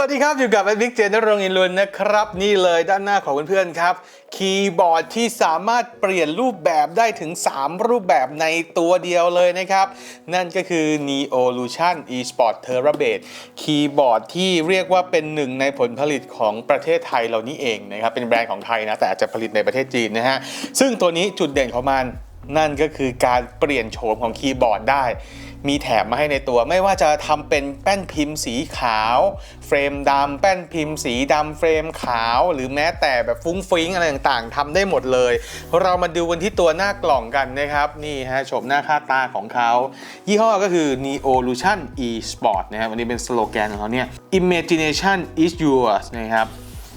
สวัสดีครับ อยู่กับไอ้บิ๊กเจนนรงค์อินลุนนะครับ นี่เลยด้านหน้าของเพื่อนๆครับ คีย์บอร์ดที่สามารถเปลี่ยนรูปแบบได้ถึง 3 รูปแบบในตัวเดียวเลยนะครับ นั่นก็คือ Neolution eSport Terabyte คีย์บอร์ดที่เรียกว่าเป็นหนึ่งในผลผลิตของประเทศไทยเรานี่เองนะครับ เป็นแบรนด์ของไทยนะ แต่อาจจะผลิตในประเทศจีนนะฮะซึ่งตัวนี้จุดเด่นของมัน นั่นก็คือการเปลี่ยนโฉมของคีย์บอร์ดได้ มีแถมมาให้ในตัวไม่ว่าจะทำเป็นแป้นพิมพ์สีขาว เฟรมดำแป้นพิมพ์สีดำเฟรมขาว หรือแม้แต่แบบฟุ้งฟิ้งอะไรต่างๆทำได้หมดเลย เรามาดูกันที่ตัวหน้ากล่องกันนะครับนี่ฮะโฉมหน้าค่าตาของเขา ยี่ห้อก็คือ Neolution eSport นะครับวันนี้เป็นสโลแกนของเขาเนี่ย Imagination is yours นะครับ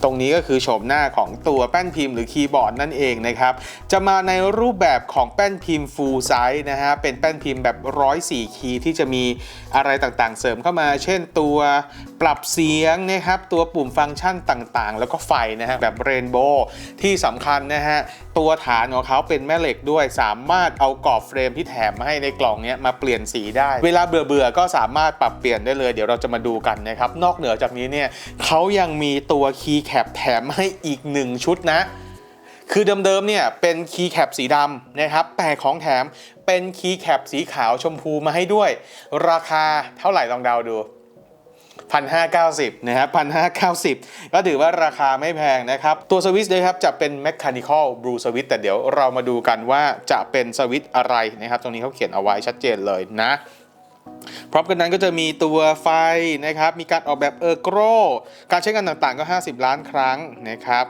ตรงนี้ก็คือโฉมหน้าของตัวแป้นพิมพ์หรือคีย์บอร์ดนั่นเองนะครับจะมาในรูปแบบของแป้นพิมพ์ full size นะฮะเป็นแป้นพิมพ์แบบ 104 คีย์ที่จะมีอะไรต่างๆ เสริมเข้ามา เช่นตัวปรับเสียงนะครับตัวปุ่มฟังก์ชันต่างๆ แล้วก็ไฟนะฮะแบบเรนโบว์ที่สำคัญนะฮะตัวฐานของเขาเป็นแม่เหล็กด้วย สามารถเอากรอบเฟรมที่แถมมาให้ในกล่องนี้มาเปลี่ยนสีได้ เวลาเบื่อๆก็สามารถปรับเปลี่ยนได้เลย เดี๋ยวเราจะมาดูกันนะครับ นอกเหนือจากนี้เนี่ยเขายังมีตัวคีย์แคปแถมให้อีก 1 ชุดนะ คือเดิมๆเนี่ยเป็นคีย์แคปสีดำนะครับ แต่ของแถมเป็นคีย์แคปสีขาวชมพูมาให้ด้วย ราคาเท่าไหร่ลองเดาดู 1,590นะครับ1,590 ก็ถือว่าราคาไม่แพงนะครับ ตัวสวิตช์นะครับจะเป็น Mechanical Blue Switch แต่เดี๋ยวเรามาดูกันว่าจะเป็นสวิตช์อะไรนะครับ ตรงนี้เขาเขียนเอาไว้ชัดเจนเลยนะพร้อมกันนั้นก็จะมีตัวไฟนะครับ มีการออกแบบเออร์โกรการใช้งานต่างๆก็ 50 ล้านครั้งนะครับ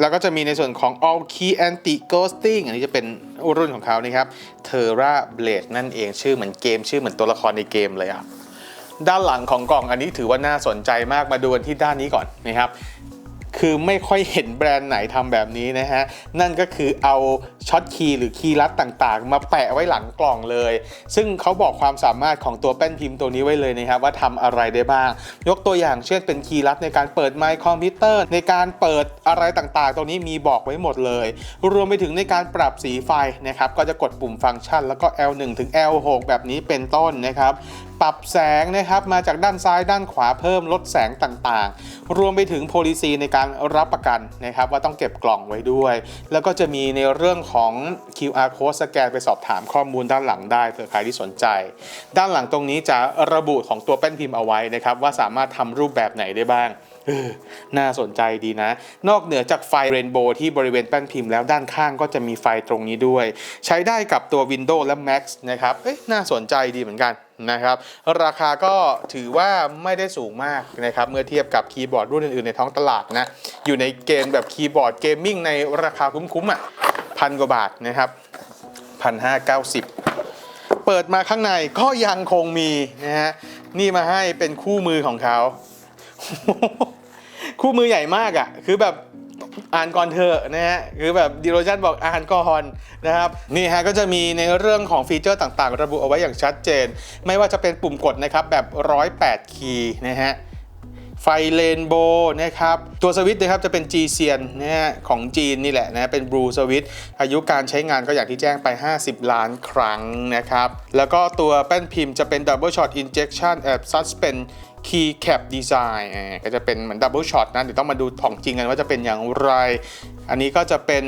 แล้วก็จะมีในส่วนของ All Key Anti Ghosting อันนี้จะเป็นรุ่นของเขานะครับ Terra Blade นั่นเองชื่อเหมือนเกมชื่อเหมือนตัวละครในเกมเลยอะ ด้านหลังของกล่องอันนี้ถือว่าน่าสนใจมากมาดูกันที่ด้านนี้ก่อนนะครับ คือไม่ค่อยเห็นแบรนด์ไหนทำแบบนี้นะฮะ นั่นก็คือเอาช็อตคีย์หรือคีย์ลัดต่างๆ มาแปะไว้หลังกล่องเลย ซึ่งเขาบอกความสามารถของตัวแป้นพิมพ์ตัวนี้ไว้เลยนะครับว่าทำอะไรได้บ้าง ยกตัวอย่างเช่นเป็นคีย์ลัดในการเปิดไมค์คอมพิวเตอร์ ในการเปิดอะไรต่างๆ ตรงนี้มีบอกไว้หมดเลย รวมไปถึงในการปรับสีไฟนะครับก็จะกดปุ่มฟังก์ชัน แล้วก็ L1 ถึง L6 แบบนี้เป็นต้นนะครับปรับแสงนะครับมาจากด้านซ้ายด้านขวาเพิ่มลดแสงต่างๆ รวมไปถึง policy ในการรับประกันนะครับว่าต้องเก็บกล่องไว้ด้วย แล้วก็จะมีในเรื่องของ QR code สแกนไปสอบถามข้อมูลด้านหลังได้เผื่อใครที่สนใจ ด้านหลังตรงนี้จะระบุของตัวแป้นพิมพ์เอาไว้นะครับว่าสามารถทำรูปแบบไหนได้บ้าง น่าสนใจดีนะ นอกเหนือจากไฟเรนโบว์ที่บริเวณแป้นพิมพ์แล้วด้านข้างก็จะมีไฟตรงนี้ด้วย ใช้ได้กับตัว Windows และ Mac นะครับ เอ้ยน่าสนใจดีเหมือนกันนะครับ ราคาก็ถือว่าไม่ได้สูงมากนะครับ เมื่อเทียบกับคีย์บอร์ดรุ่นอื่นๆในท้องตลาดนะ อยู่ในเกณฑ์แบบคีย์บอร์ดเกมมิ่งในราคาคุ้มๆอะพันกว่าบาทนะครับพันห้าเก้าสิบเปิดมาข้างในก็ยังคงมีนะฮะนี่มาให้เป็นคู่มือของเขา คู่มือใหญ่มากอะ่ะ คือแบบอ่านก่อนเถอนะฮะคือแบบดิโรชันบอกอ่านก่อนนะครับนี่ฮะก็จะมีในเรื่องของฟีเจอร์ต่างๆ ระบุเอาไว้อย่างชัดเจน ไม่ว่าจะเป็นปุ่มกดนะครับแบบ 108 คีย์นะฮะไฟเลนโบนะครับ ตัวสวิตช์นะครับจะเป็น G เซียนนะฮะของจีนนี่แหละนะเป็นบลูสวิตช์อายุการใช้งานก็อย่างที่แจ้งไป 50 ล้านครั้งนะครับ แล้วก็ตัวแป้นพิมพ์จะเป็น Double Shot Injection แอบ Suspend Key Cap Design ก็จะเป็นเหมือน Double Shot นะเดี๋ยวต้องมาดูของจริงกันว่าจะเป็นอย่างไร อันนี้ก็จะเป็น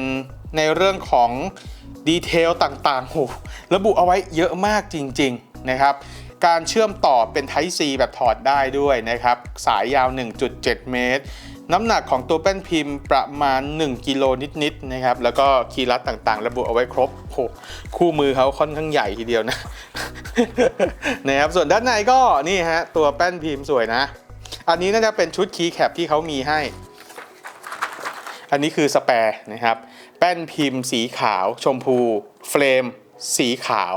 ในเรื่องของดีเทลต่างๆโหระบุเอาไว้เยอะมากจริง ๆ นะครับ การเชื่อมต่อเป็น Type C แบบถอดได้ด้วยนะครับ สายยาว 1.7 เมตร น้ำหนักของตัวแป้นพิมพ์ประมาณ 1กิโลนิดๆนะครับ แล้วก็คีย์ลัดต่างๆ ระบุเอาไว้ครบโหคู่มือเขาค่อนข้างใหญ่ทีเดียวนะ นะครับส่วนด้านในก็นี่ฮะตัวแป้นพิมพ์สวยนะ อันนี้น่าจะเป็นชุดคีย์แคปที่เขามีให้ อันนี้คือสแปร์นะครับ แป้นพิมพ์สีขาว ชมพู เฟรม สีขาว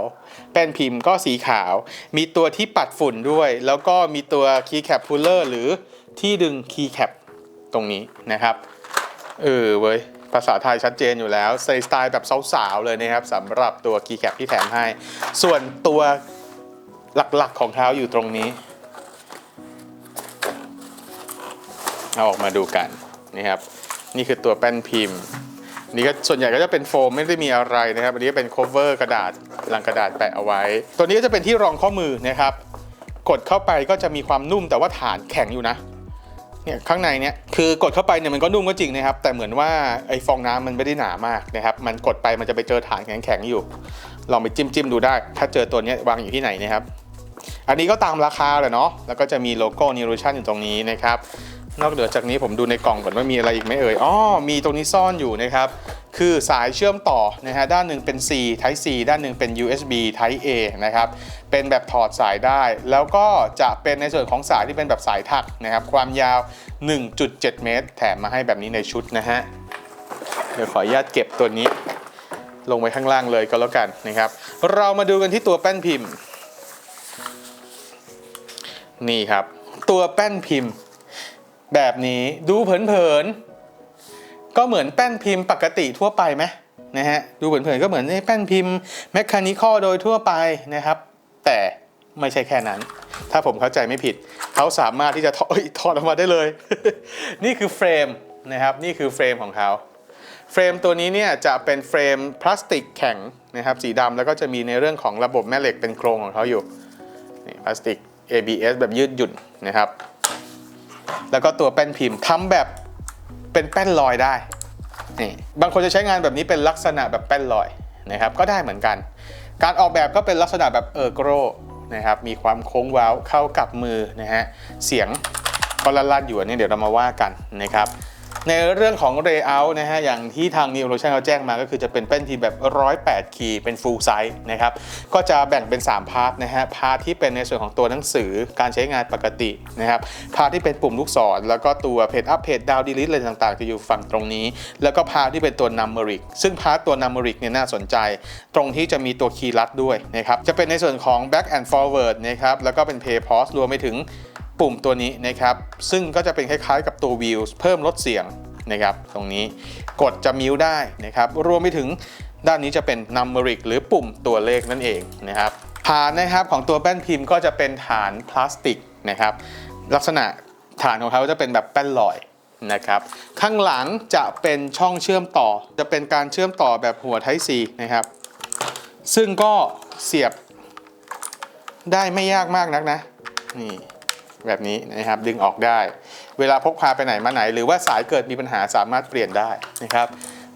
แป้นพิมพ์ก็สีขาว มีตัวที่ปัดฝุ่นด้วย แล้วก็มีตัวคีย์แคปพูลเลอร์หรือที่ดึงคีย์แคป ตรงนี้นะครับเออเว้ยภาษาไทยชัดเจนอยู่แล้วใส่สไตล์แบบสาวๆเลยนะครับสำหรับตัวคีแคปที่แถมให้ ส่วนตัวหลักๆของเขาอยู่ตรงนี้เอาออกมาดูกันนะครับนี่คือตัวแป้นพิมพ์ นี่ก็ส่วนใหญ่ก็จะเป็นโฟมไม่ได้มีอะไรนะครับ อันนี้ก็เป็น cover กระดาษลังกระดาษแปะเอาไว้ ตัวนี้ก็จะเป็นที่รองข้อมือนะครับ กดเข้าไปก็จะมีความนุ่มแต่ว่าฐานแข็งอยู่นะ เนี่ยข้างในเนี่ยคือกดเข้าไปเนี่ยมันก็นุ่มก็จริงนะครับ แต่เหมือนว่าไอ้ฟองน้ำมันไม่ได้หนามากนะครับ มันกดไปมันจะไปเจอฐานแข็งๆอยู่ ลองไปจิ้มจิ้มๆดูได้ ถ้าเจอตัวนี้วางอยู่ที่ไหนนะครับ อันนี้ก็ตามราคาแหละเนาะแล้วก็จะมีโลโก้ n e w r u ชั o n อยู่ตรงนี้นะครับ นอกเหนือจากนี้ผมดูในกล่องก่อนว่ามีอะไรอีกไหมเอ่ยอ๋อมีตรงนี้ซ่อนอยู่นะครับ คือสายเชื่อมต่อนะฮะด้านหนึ่งเป็น C Type C ด้านหนึ่งเป็น USB Type A นะครับ เป็นแบบถอดสายได้ แล้วก็จะเป็นในส่วนของสายที่เป็นแบบสายถักนะครับ ความยาว 1.7 เมตร แถมมาให้แบบนี้ในชุดนะฮะเดี๋ยวขออนุญาตเก็บตัวนี้ ลงไว้ข้างล่างเลยก็แล้วกันนะครับ เรามาดูกันที่ตัวแป้นพิมพ์ นี่ครับ ตัวแป้นพิมพ์ แบบนี้ดูเผินๆก็เหมือนแป้นพิมพ์ปกติทั่วไปไหมนะฮะดูเผินๆก็เหมือนแป้นพิมพ์แมคคานิคอลโดยทั่วไปนะครับ แต่ไม่ใช่แค่นั้น ถ้าผมเข้าใจไม่ผิด เขาสามารถที่จะถอดเอ้ยถอดออกมาได้เลย นี่คือเฟรมนะครับนี่คือเฟรมของเขาเฟรมตัวนี้เนี่ยจะเป็นเฟรมพลาสติกแข็งนะครับสีดำแล้วก็จะมีในเรื่องของระบบแม่เหล็กเป็นโครงของเขาอยู่นี่พลาสติก ABS แบบยืดหยุ่นนะครับ แล้วก็ตัวแป้นพิมพ์ทำแบบเป็นแป้นลอยได้นี่บางคนจะใช้งานแบบนี้เป็นลักษณะแบบแป้นลอยนะครับก็ได้เหมือนกัน การออกแบบก็เป็นลักษณะแบบเออร์โกรนะครับมีความโค้งเว้าวเข้ากับมือนะฮะเสียงก็ลั่นๆอยู่อันนี้เดี๋ยวเรามาว่ากันนะครับ ในเรื่องของ layout นะฮะอย่างที่ทาง New Ocean เขาแจ้งมาก็คือจะเป็นแป้นพิมพ์แบบ 108 คีย์เป็น full size นะครับก็จะแบ่งเป็น 3 พาร์ทนะฮะพาร์ทที่เป็นในส่วนของตัวหนังสือการใช้งานปกตินะครับพาร์ทที่เป็นปุ่มลูกศร แล้วก็ตัว page up page down delete อะไรต่างๆ จะอยู่ฝั่งตรงนี้ แล้วก็พาร์ทที่เป็นตัว numeric ซึ่งพาร์ทตัว numeric เนี่ยน่าสนใจ ตรงที่จะมีตัวคีย์ลัดด้วยนะครับจะเป็นในส่วนของ back and forward นะครับแล้วก็เป็น pay pause รวมไปถึง ปุ่มตัวนี้นะครับ ซึ่งก็จะเป็นคล้ายๆ กับตัว wheels เพิ่มลดเสียงนะครับ ตรงนี้กดจะมิวได้นะครับ รวมไปถึงด้านนี้จะเป็น numeric หรือปุ่มตัวเลขนั่นเองนะครับฐานนะครับของตัวแป้นพิมพ์ก็จะเป็นฐานพลาสติกนะครับ ลักษณะฐานของเขาจะเป็นแบบแป้นลอยนะครับข้างหลังจะเป็นช่องเชื่อมต่อ จะเป็นการเชื่อมต่อแบบหัว Type C นะครับ ซึ่งก็เสียบได้ไม่ยากมากนักนะนี่ แบบนี้นะครับดึงออกได้ เวลาพกพาไปไหนมาไหน หรือว่าสายเกิดมีปัญหาสามารถเปลี่ยนได้นะครับ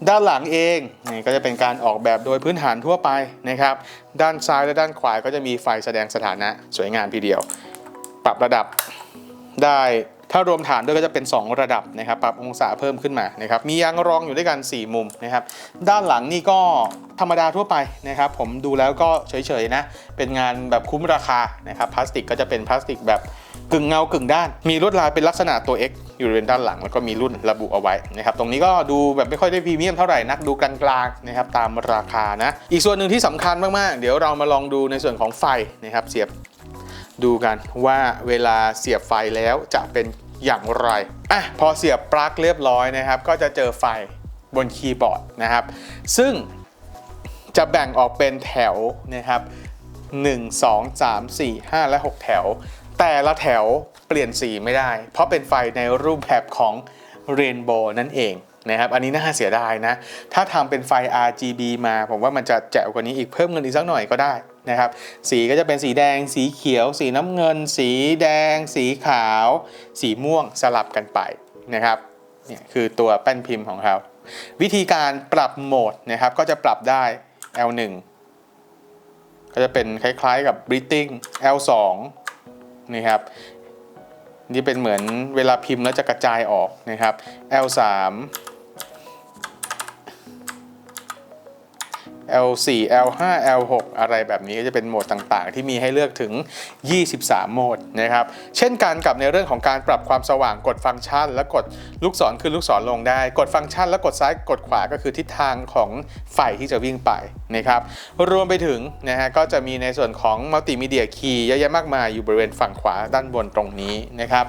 ด้านหลังเองนี่ก็จะเป็นการออกแบบโดยพื้นฐานทั่วไปนะครับ ด้านซ้ายและด้านขวาก็จะมีไฟแสดงสถานะสวยงามทีเดียว ปรับระดับได้ ถ้ารวมฐานด้วยก็จะเป็น 2 ระดับนะครับปรับองศาเพิ่มขึ้นมานะครับมียางรองอยู่ด้วยกัน 4 มุมนะครับด้านหลังนี่ก็ธรรมดาทั่วไปนะครับ ผมดูแล้วก็เฉยๆนะเป็นงานแบบคุ้มราคานะครับพลาสติกก็จะเป็นพลาสติกแบบกึ่งเงากึ่งด้าน มีลวดลายเป็นลักษณะตัว X อยู่บริเวณด้านหลังแล้วก็มีรุ่นระบุเอาไว้นะครับตรงนี้ก็ดูแบบไม่ค่อยได้พรีเมียมเท่าไหร่นักดูกลางๆนะครับตามราคานะอีกส่วนหนึ่งที่สำคัญมากๆ เดี๋ยวเรามาลองดูในส่วนของไฟนะครับเสียบ ดูกันว่าเวลาเสียบไฟแล้วจะเป็นอย่างไรอะพอเสียบปลั๊กเรียบร้อยนะครับ ก็จะเจอไฟบนคีย์บอร์ดนะครับ ซึ่งจะแบ่งออกเป็นแถวนะครับ 1 2 3 4 5 และ 6 แถว แต่ละแถวเปลี่ยนสีไม่ได้ เพราะเป็นไฟในรูปแบบของเรนโบว์นั่นเอง นะครับอันนี้น่าเสียดายนะ ถ้าทำเป็นไฟ RGB มาผมว่ามันจะแจ๋วกว่านี้อีกเพิ่มเงินอีกสักหน่อยก็ได้นะครับสีก็จะเป็นสีแดง สีเขียว สีน้ำเงิน สีแดง สีขาว สีม่วงสลับกันไปนะครับเนี่ยคือตัวแป้นพิมพ์ของเขาวิธีการปรับโหมดนะครับก็จะปรับได้ L1 ก็จะเป็นคล้ายๆกับ breathing L2 นี่ครับนี่เป็นเหมือนเวลาพิมพ์แล้วจะกระจายออกนะครับ L3 L4 L5 L6 อะไรแบบนี้ก็จะเป็นโหมดต่างๆ ที่มีให้เลือกถึง 23 โหมดนะครับ เช่นกันกับในเรื่องของการปรับความสว่างกดฟังก์ชัน และกดลูกศรขึ้นลูกศรลงได้ กดฟังก์ชัน และกดซ้ายกดขวาก็คือทิศทางของไฟที่จะวิ่งไปนะครับ รวมไปถึงนะฮะก็จะมีในส่วนของมัลติมีเดียคีย์เยอะแยะมากมายอยู่บริเวณฝั่งขวาด้านบนตรงนี้นะครับ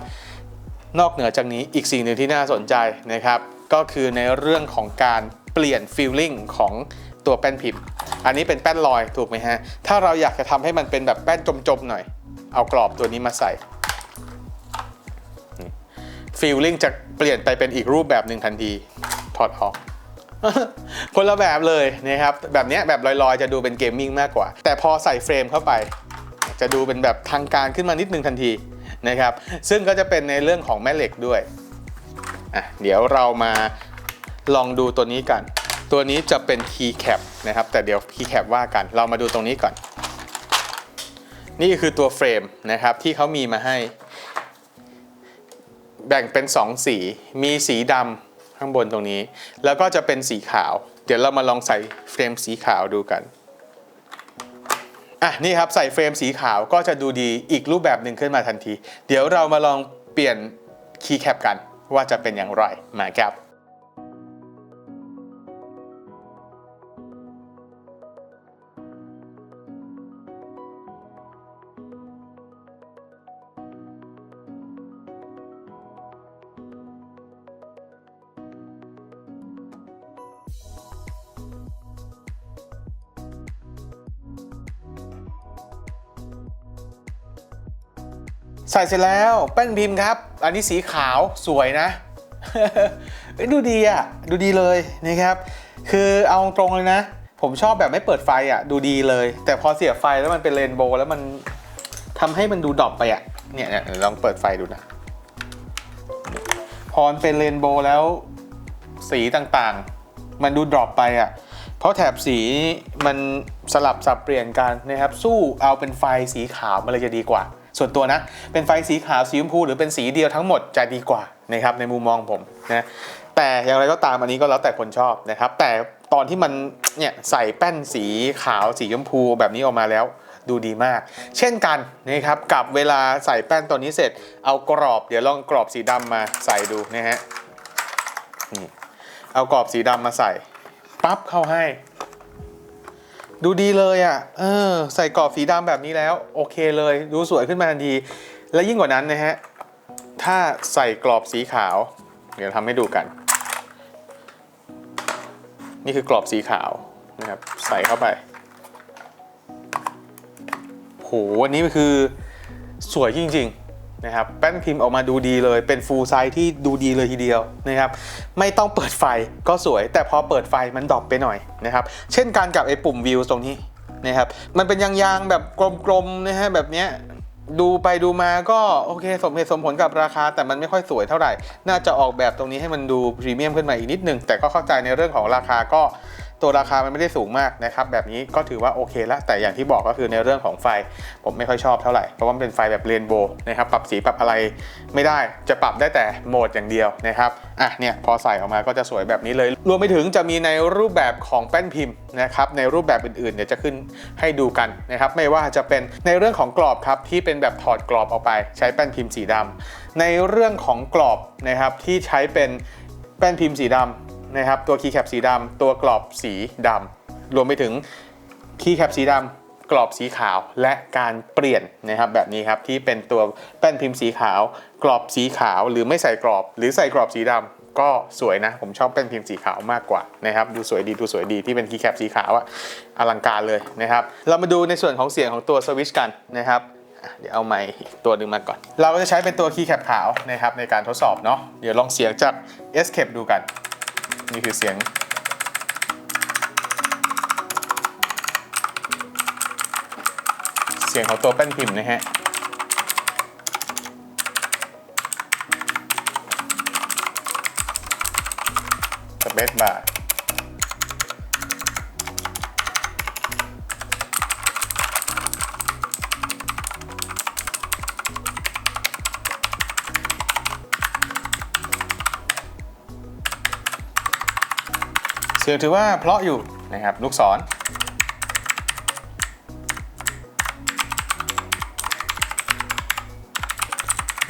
นอกเหนือจากนี้อีกสิ่งหนึ่งที่น่าสนใจนะครับ ก็คือในเรื่องของการเปลี่ยนฟีลลิ่งของตัวแป้นพิมพ์ อันนี้เป็นแป้นลอยถูกไหมฮะ ถ้าเราอยากจะทำให้มันเป็นแบบแป้นจมๆหน่อย เอากรอบตัวนี้มาใส่ฟีลลิ่งจะเปลี่ยนไปเป็นอีกรูปแบบหนึ่งทันทีถอดออกคนละแบบเลยนะครับ แบบนี้แบบลอยๆ จะดูเป็นเกมมิ่งมากกว่า แต่พอใส่เฟรมเข้าไป จะดูเป็นแบบทางการขึ้นมานิดนึงทันทีนะครับ ซึ่งก็จะเป็นในเรื่องของแม่เหล็กด้วยอะเดี๋ยวเรามาลองดูตัวนี้กัน ตัวนี้จะเป็น key cap นะครับ แต่เดี๋ยว key cap ว่ากัน เรามาดูตรงนี้ก่อน นี่คือตัวเฟรมนะครับที่เขามีมาให้ แบ่งเป็น 2 สี มีสีดำข้างบนตรงนี้ แล้วก็จะเป็นสีขาว เดี๋ยวเรามาลองใส่เฟรมสีขาวดูกันอะนี่ครับใส่เฟรมสีขาวก็จะดูดีอีกรูปแบบหนึ่งขึ้นมาทันที เดี๋ยวเรามาลองเปลี่ยนคีย์แคปกันว่าจะเป็นอย่างไรมาครับ ส่เสร็จแล้วแป้นพิมพ์ครับ อันนี้สีขาวสวยนะเอ้ยดูดีอะดูดีเลยนะครับ คือเอาตรงเลยนะ ผมชอบแบบไม่เปิดไฟอะ ดูดีเลย แต่พอเสียบไฟแล้วมันเป็นเรนโบว์แล้วมันทำให้มันดูดรอปไปอะเนี่ยเนี่ยลองเปิดไฟดูนะพอเป็นเรนโบว์แล้วสีต่างๆ มันดูดรอปไปอะเพราะแถบสีมันสลับสับเปลี่ยนกันนะครับ สู้เอาเป็นไฟสีขาวมันเลยจะดีกว่า ส่วนตัวนะ เป็นไฟสีขาวสีชมพูหรือเป็นสีเดียวทั้งหมดจะดีกว่านะครับในมุมมองผมนะแต่อย่างไรก็ตามอันนี้ก็แล้วแต่คนชอบนะครับ แต่ตอนที่มันเนี่ยใส่แป้นสีขาวสีชมพูแบบนี้ออกมาแล้วดูดีมาก เช่นกันนะครับกับเวลาใส่แป้นตัวนี้เสร็จเอากรอบ เดี๋ยวลองกรอบสีดำมาใส่ดูนะฮะนี่เอากรอบสีดำมาใส่ปั๊บเข้าให้ ดูดีเลยอะ่ะ เออ ใส่กรอบสีดำแบบนี้แล้ว โอเคเลย ดูสวยขึ้นมาทันที และยิ่งกว่านั้นนะฮะ ถ้าใส่กรอบสีขาว เดี๋ยวทำให้ดูกัน นี่คือกรอบสีขาวนะครับ ใส่เข้าไปโหอันนี้คือสวยจริง ๆ นะครับแป้นพิมพ์ออกมาดูดีเลย เป็นฟูลไซส์ที่ดูดีเลยทีเดียวนะครับไม่ต้องเปิดไฟก็สวย แต่พอเปิดไฟมันดรอปไปหน่อยนะครับเช่นกันกับไอ้ปุ่มวิวตรงนี้นะครับมันเป็นยางๆแบบกลมๆนะฮะแบบเนี้ยดูไปดูมาก็โอเคสมเหตุสมผลกับราคา แต่มันไม่ค่อยสวยเท่าไหร่ น่าจะออกแบบตรงนี้ให้มันดูพรีเมียมขึ้นมาอีกนิดนึงแต่ก็เข้าใจในเรื่องของราคาก็ ตัวราคามันไม่ได้สูงมากนะครับแบบนี้ก็ถือว่าโอเคแล้ว แต่อย่างที่บอกก็คือในเรื่องของไฟ ผมไม่ค่อยชอบเท่าไหร่ เพราะว่ามันเป็นไฟแบบเรนโบว์นะครับปรับสีปรับอะไรไม่ได้จะปรับได้แต่โหมดอย่างเดียวนะครับอะเนี่ยพอใส่ออกมาก็จะสวยแบบนี้เลย รวมไปถึงจะมีในรูปแบบของแป้นพิมพ์นะครับในรูปแบบอื่นๆเดี๋ยวจะขึ้นให้ดูกันนะครับไม่ว่าจะเป็นในเรื่องของกรอบครับที่เป็นแบบถอดกรอบออกไป ใช้แป้นพิมพ์สีดำในเรื่องของกรอบนะครับที่ใช้เป็นแป้นพิมพ์สีดำ นะครับตัวคีย์แคปสีดำตัวกรอบสีดำรวมไปถึงคีย์แคปสีดำกรอบสีขาวและการเปลี่ยนนะครับแบบนี้ครับที่เป็นตัวแป้นพิมพ์สีขาว กรอบสีขาวหรือไม่ใส่กรอบ หรือใส่กรอบสีดำก็สวยนะ ผมชอบแป้นพิมพ์สีขาวมากกว่านะครับดูสวยดีดูสวยดีที่เป็นคีย์แคปสีขาวอะอลังการเลยนะครับ เรามาดูในส่วนของเสียงของตัวสวิชกันนะครับเดี๋ยวเอาไมค์ตัวหนึ่งมาก่อน เราก็จะใช้เป็นตัวคีย์แคปขาวนะครับในการทดสอบเนาะเดี๋ยวลองเสียงจาก S c a p ดูกัน นี่คือเสียง เสียงของตัวแป้นพิมพ์นะฮะสเปซบาร์ สียงถือว่าเพาะอยู่นะครับลูกศร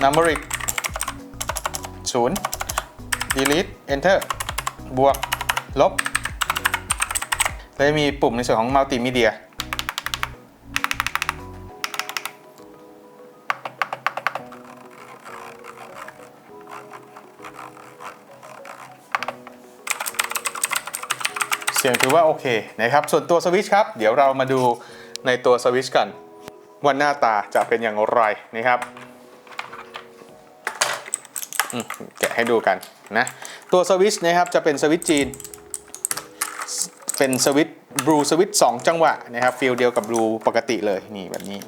นัมเบอริกศูนย์ delete enter บวก ลบแล้วมีปุ่มในส่วนของมัลติมีเดีย สียงถือว่าโอเคนะครับ ส่วนตัวสวิตช์ครับ เดี๋ยวเรามาดูในตัวสวิตช์กันว่าหน้าตาจะเป็นอย่างไรนะครับแกะให้ดูกันนะ ตัวสวิตช์นะครับจะเป็นสวิตช์จีน เป็นสวิตช์บลูสวิตช์2จังหวะนะครับฟิลเดียวกับบลูปกติเลยนี่แบบนี้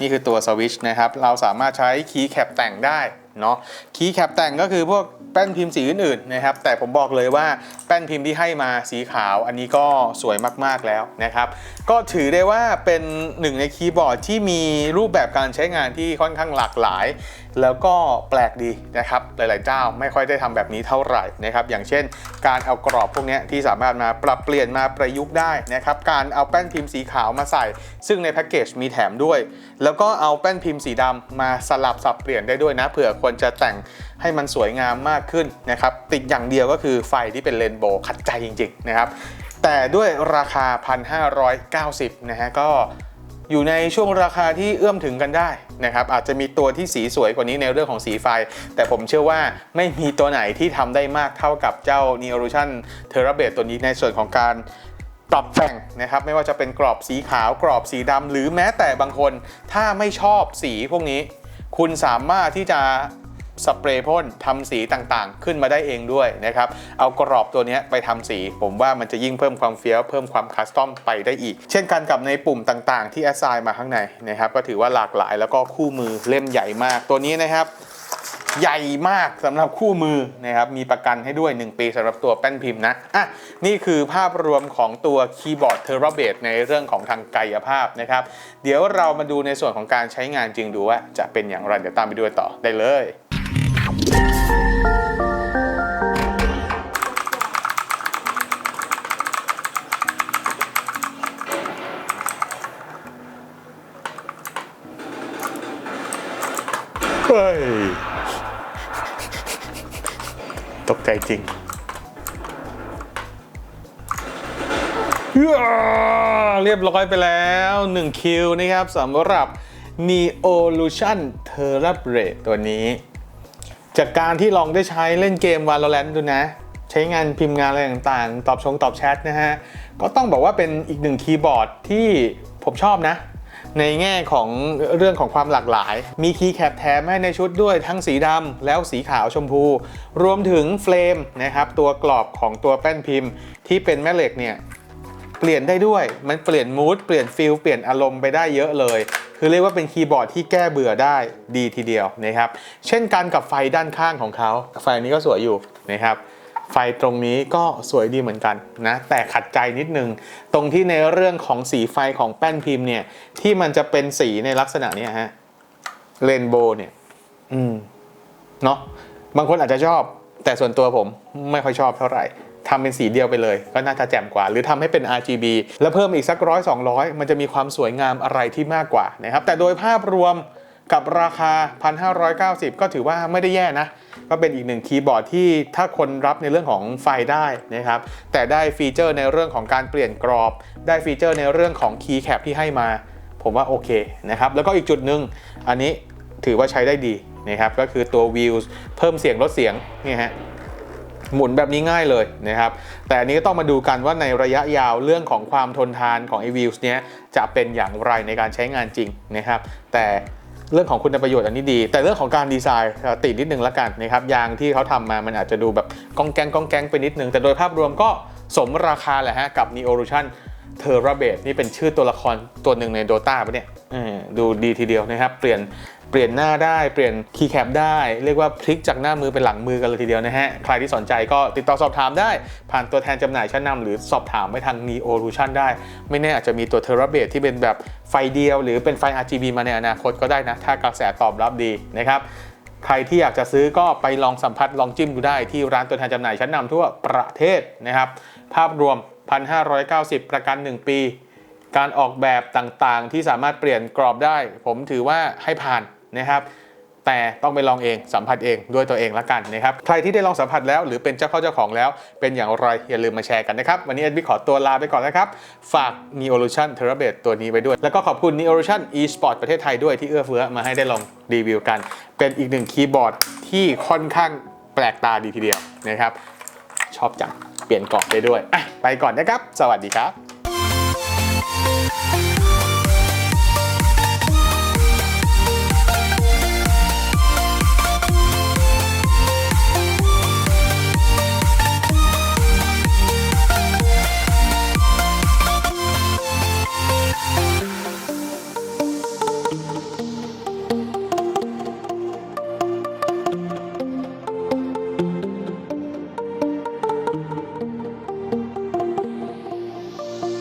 นี่คือตัวสวิตช์นะครับ เราสามารถใช้คีย์แคปแต่งได้เนาะคีย์แคปแต่งก็คือพวก แป้นพิมพ์สีอื่นๆนะครับ แต่ผมบอกเลยว่าแป้นพิมพ์ที่ให้มาสีขาว อันนี้ก็สวยมากๆแล้วนะครับ ก็ถือได้ว่าเป็นหนึ่งในคีย์บอร์ดที่มีรูปแบบการใช้งานที่ค่อนข้างหลากหลาย แล้วก็แปลกดีนะครับ หลาย ๆ เจ้าไม่ค่อยได้ทำแบบนี้เท่าไหร่นะครับ อย่างเช่น การเอากรอบพวกนี้ที่สามารถมาปรับเปลี่ยนมาประยุกต์ได้นะครับ การเอาแป้นพิมพ์สีขาวมาใส่ ซึ่งในแพ็กเกจมีแถมด้วย แล้วก็เอาแป้นพิมพ์สีดำมาสลับสับเปลี่ยนได้ด้วยนะ เผื่อคนจะแต่งให้มันสวยงามมากขึ้นนะครับ ติดอย่างเดียวก็คือไฟที่เป็นเรนโบว์ขัดใจจริง ๆ นะครับ แต่ด้วยราคา 1,590 นะฮะก็ อยู่ในช่วงราคาที่เอื้อมถึงกันได้นะครับอาจจะมีตัวที่สีสวยกว่านี้ในเรื่องของสีไฟ แต่ผมเชื่อว่าไม่มีตัวไหนที่ทำได้มากเท่ากับเจ้า Neolution t e r a b a t ตัวนี้ในส่วนของการปรับแต่งนะครับไม่ว่าจะเป็นกรอบสีขาวกรอบสีดำหรือแม้แต่บางคนถ้าไม่ชอบสีพวกนี้ คุณสามารถที่จะ สเปรย์พ่นทำสีต่างๆ ขึ้นมาได้เองด้วยนะครับเอากรอบตัวนี้ไปทำสี ผมว่ามันจะยิ่งเพิ่มความเฟี้ยวเพิ่มความคัสตอมไปได้อีก เช่นกันกับในปุ่มต่างๆ ที่แอสไซน์มาข้างในนะครับก็ถือว่าหลากหลายแล้วก็คู่มือเล่มใหญ่มากตัวนี้นะครับใหญ่มากสำหรับคู่มือนะครับมีประกันให้ด้วย 1 ปีสำหรับตัวแป้นพิมพ์นะอะนี่คือภาพรวมของตัวคีย์บอร์ดเทอร์เบดในเรื่องของทางกายภาพนะครับ เดี๋ยวเรามาดูในส่วนของการใช้งานจริงดูว่าจะเป็นอย่างไรเดี๋ยวตามไปดูกันต่อได้เลย เฮ้ย ตกใจจริงเรียบร้อยไปแล้ว 1 คิวนะครับสำหรับ Neolution t e r a b r a t ตัวนี้ จากการที่ลองได้ใช้เล่นเกม Valorant ดูนะ ใช้งานพิมพ์งานอะไรต่างๆ ตอบชงตอบแชทนะฮะ ก็ต้องบอกว่าเป็นอีกหนึ่งคีย์บอร์ดที่ผมชอบนะ ในแง่ของเรื่องของความหลากหลาย มีคีย์แคปแถมให้ในชุดด้วยทั้งสีดำแล้วสีขาวชมพู รวมถึงเฟรมนะครับตัวกรอบของตัวแป้นพิมพ์ที่เป็นแม่เหล็กเนี่ย เปลี่ยนได้ด้วย มันเปลี่ยนมูดเปลี่ยนฟิลเปลี่ยนอารมณ์ไปได้เยอะเลย คือเรียกว่าเป็นคีย์บอร์ดที่แก้เบื่อได้ดีทีเดียวนะครับ เช่นกันกับไฟด้านข้างของเขา ไฟนี้ก็สวยอยู่นะครับไฟตรงนี้ก็สวยดีเหมือนกันนะ แต่ขัดใจนิดนึง ตรงที่ในเรื่องของสีไฟของแป้นพิมพ์เนี่ย ที่มันจะเป็นสีในลักษณะนี้ฮะเรนโบว์เนี่ย อืม เนาะบางคนอาจจะชอบ แต่ส่วนตัวผมไม่ค่อยชอบเท่าไหร่ ทำเป็นสีเดียวไปเลย ก็น่าจะแจ่มกว่า หรือทำให้เป็น RGB แล้วเพิ่มอีกสักร้อยสองร้อยมันจะมีความสวยงามอะไรที่มากกว่านะครับแต่โดยภาพรวมกับราคา 1,590 ก็ถือว่าไม่ได้แย่นะ ก็เป็นอีกหนึ่งคีย์บอร์ดที่ถ้าคนรับในเรื่องของไฟได้นะครับ แต่ได้ฟีเจอร์ในเรื่องของการเปลี่ยนกรอบ ได้ฟีเจอร์ในเรื่องของคีย์แคปที่ให้มา ผมว่าโอเคนะครับ แล้วก็อีกจุดหนึ่งอันนี้ถือว่าใช้ได้ดีนะครับ ก็คือตัว Wheels เพิ่มเสียงลดเสียงนี่ฮะ หมุนแบบนี้ง่ายเลยนะครับ แต่อันนี้ก็ต้องมาดูกันว่าในระยะยาวเรื่องของความทนทานของ e v i e w s เนี้ยจะเป็นอย่างไรในการใช้งานจริงนะครับ แต่เรื่องของคุณประโยชน์อันนี้ดี แต่เรื่องของการดีไซน์ติดนิดนึงละกันนะครับยางที่เขาทำมามันอาจจะดูแบบกองแกงกองแกงไปนิดนึง แต่โดยภาพรวมก็สมราคาแหละฮะกับ Neolution t e r a b a t นี่เป็นชื่อตัวละครตัวหนึ่งใน Dota ปะเนี่ยดูดีทีเดียวนะครับ เปลี่ยน ปลี่ยนหน้าได้เปลี่ยนคีย์แคปได้ เรียกว่าพลิกจากหน้ามือเป็นหลังมือกันเลยทีเดียวนะฮะ ใครที่สนใจก็ติดต่อสอบถามได้ ผ่านตัวแทนจำหน่ายชั้นนำหรือสอบถามไปทาง Neolution ได้ ไม่แน่อาจจะมีตัว t e r a b a t ที่เป็นแบบไฟเดียว หรือเป็นไฟ RGB มาในอนาคตก็ได้นะ ถ้ากระแสตอบรับดีนะครับใครที่อยากจะซื้อก็ไปลองสัมผัสลองจิ้มดูได้ที่ร้านตัวแทนจำหน่ายชั้นนำทั่วประเทศนะครับ ภาพรวม 1,590 ประกัน 1 ปี การออกแบบต่างๆ ที่สามารถเปลี่ยนกรอบได้ ผมถือว่าให้ผ่าน นะครับแต่ต้องไปลองเองสัมผัสเองด้วยตัวเองละกันนะครับใครที่ได้ลองสัมผัสแล้วหรือเป็นเจ้าเข้าเจ้าของแล้ว เป็นอย่างไรอย่าลืมมาแชร์กันนะครับ วันนี้เอ็ดวิขอตัวลาไปก่อนนะครับ ฝาก Neolution t e r a b a t ตัวนี้ไปด้วย แล้วก็ขอบคุณ Neolution eSport ประเทศไทยด้วยที่เอื้อเฟื้อมาให้ได้ลองรีวิวกัน เป็นอีกหนึ่งคีย์บอร์ดที่ค่อนข้างแปลกตาดีทีเดียวนะครับชอบจังเปลี่ยนกรอบได้ด้วยไปก่อนนะครับ สวัสดีครับ